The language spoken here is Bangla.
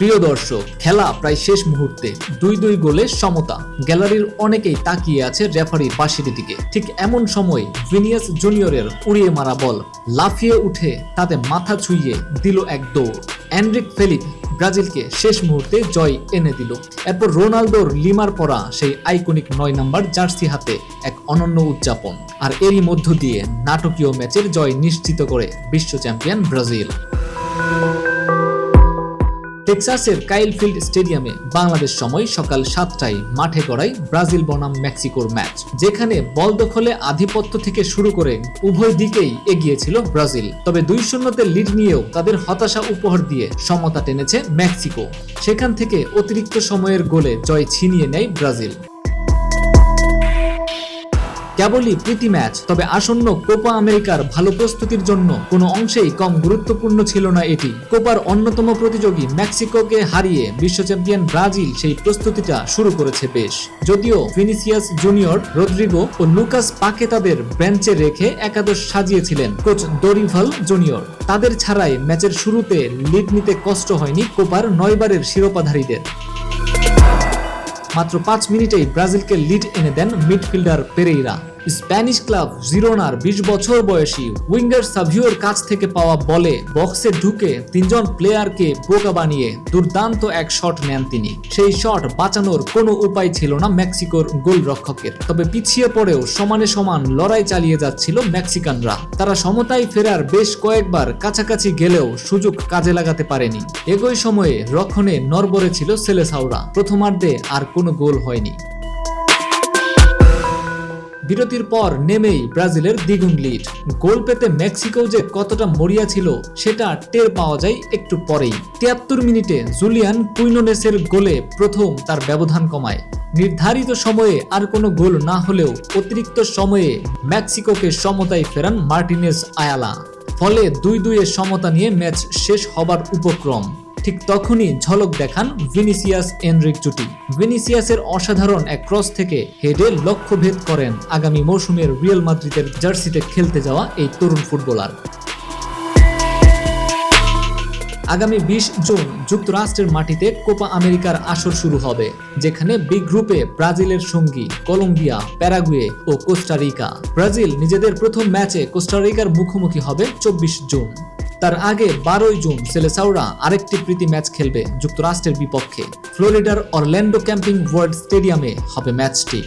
প্রিয় দর্শক, খেলা প্রায় শেষ মুহূর্তে দুই দুই গোলে সমতা। গ্যালারির অনেকেই তাকিয়ে আছে রেফারির বাঁশির দিকে। ঠিক এমন সময় ভিনিয়াস জুনিয়রের উড়িয়ে মারা বল লাফিয়ে উঠে তাতে মাথা ছুঁয়ে দিল এক দৌড়। অ্যান্ড্রিক ফেলিপ ব্রাজিলকে শেষ মুহূর্তে জয় এনে দিল। এরপর রোনালদোর লিমার পরা সেই আইকনিক নয় নাম্বার জার্সি হাতে এক অনন্য উদযাপন। আর এরই মধ্য দিয়ে নাটকীয় ম্যাচের জয় নিশ্চিত করে বিশ্ব চ্যাম্পিয়ন ব্রাজিল। টেক্সাসের কাইলফিল্ড স্টেডিয়ামে বাংলাদেশ সময় সকাল সাতটায় মাঠে গড়ায় ব্রাজিল বনাম মেক্সিকোর ম্যাচ, যেখানে বল দখলে আধিপত্য থেকে শুরু করে উভয় দিকেই এগিয়েছিল ব্রাজিল। তবে দুই শূন্যতে লিড নিয়েও তাদের হতাশা উপহার দিয়ে সমতা টেনেছে মেক্সিকো। সেখান থেকে অতিরিক্ত সময়ের গোলে জয় ছিনিয়ে নেয় ব্রাজিল। কেবলই প্রীতি ম্যাচ। তবে আসন্ন কোপা আমেরিকার ভালো প্রস্তুতির জন্য কোনো অংশেই কম গুরুত্বপূর্ণ ছিল না এটি। কোপার অন্যতম প্রতিযোগী মেক্সিকোকে হারিয়ে বিশ্ব চ্যাম্পিয়ন ব্রাজিল সেই প্রস্তুতিটা শুরু করেছে বেশ। যদিও ফিনিসিয়াস জুনিয়র রদ্রিগো ও লুকাস পাকে তাদের বেঞ্চে রেখে একাদশ সাজিয়েছিলেন কোচ দরিভাল জুনিয়র। তাদের ছাড়াই ম্যাচের শুরুতে লিড নিতে কষ্ট হয়নি কোপার নয়বারের শিরোপাধারীদের। মাত্র পাঁচ মিনিটেই ব্রাজিলকে লিড এনে দেন মিডফিল্ডার পেরেইরা। স্প্যানিশ ক্লাব জিরোনার বিশ বছর বয়সী উইঙ্গার সাভিওর কাছ থেকে পাওয়া বলে বক্সে ঢুকে তিনজন প্লেয়ারকে বোকা বানিয়ে দুর্দান্ত এক শট নেন তিনি। সেই শট বাঁচানোর কোনো উপায় ছিল না মেক্সিকোর গোলরক্ষকের। তবে পিছিয়ে পড়েও সমানে সমান লড়াই চালিয়ে যাচ্ছিল মেক্সিকানরা। তারা সমতায় ফেরার বেশ কয়েকবার কাছাকাছি গেলেও সুযোগ কাজে লাগাতে পারেনি। একই সময়ে রক্ষণে নরবরে ছিল সেলেসাউরা প্রথমার্ধে আর কোনো গোল হয়নি। বিরতির পর নেমেই ব্রাজিলের দ্বিগুণ লিড গোল পেতে মেক্সিকো যে কতটা মরিয়া ছিল, সেটা টের পাওয়া যায় একটু পরেই। তিয়াত্তর মিনিটে জুলিয়ান কুইনোনেসের গোলে প্রথম তার ব্যবধান কমায়। নির্ধারিত সময়ে আর কোনো গোল না হলেও অতিরিক্ত সময়ে মেক্সিকোকে সমতায় ফেরান মার্টিনেস আয়ালা। ফলে দুই দুইয়ের সমতা নিয়ে ম্যাচ শেষ হবার উপক্রম। ঠিক তখনই ঝলক দেখান ভিনিসিয়াস এনরিক জুটি। ভিনিসিয়াসের অসাধারণ এক ক্রস থেকে হেডে লক্ষ্যভেদ করেন আগামী মৌসুমের রিয়াল মাদ্রিদের জার্সিতে খেলতে যাওয়া এই তরুণ ফুটবলার। আগামী বিশ জুন যুক্তরাষ্ট্রের মাটিতে কোপা আমেরিকার আসর শুরু হবে, যেখানে বি গ্রুপে ব্রাজিলের সঙ্গী কলম্বিয়া, প্যারাগুয়ে ও কোস্টারিকা। ব্রাজিল নিজেদের প্রথম ম্যাচে কোস্টারিকার মুখোমুখি হবে চব্বিশ জুন। তার আগে বারোই জুন সেলেসাউরা আরেকটি প্রীতি ম্যাচ খেলবে যুক্তরাষ্ট্রের বিপক্ষে। ফ্লোরিডার অরল্যান্ডো ক্যাম্পিং ওয়ার্ল্ড স্টেডিয়ামে হবে ম্যাচটি।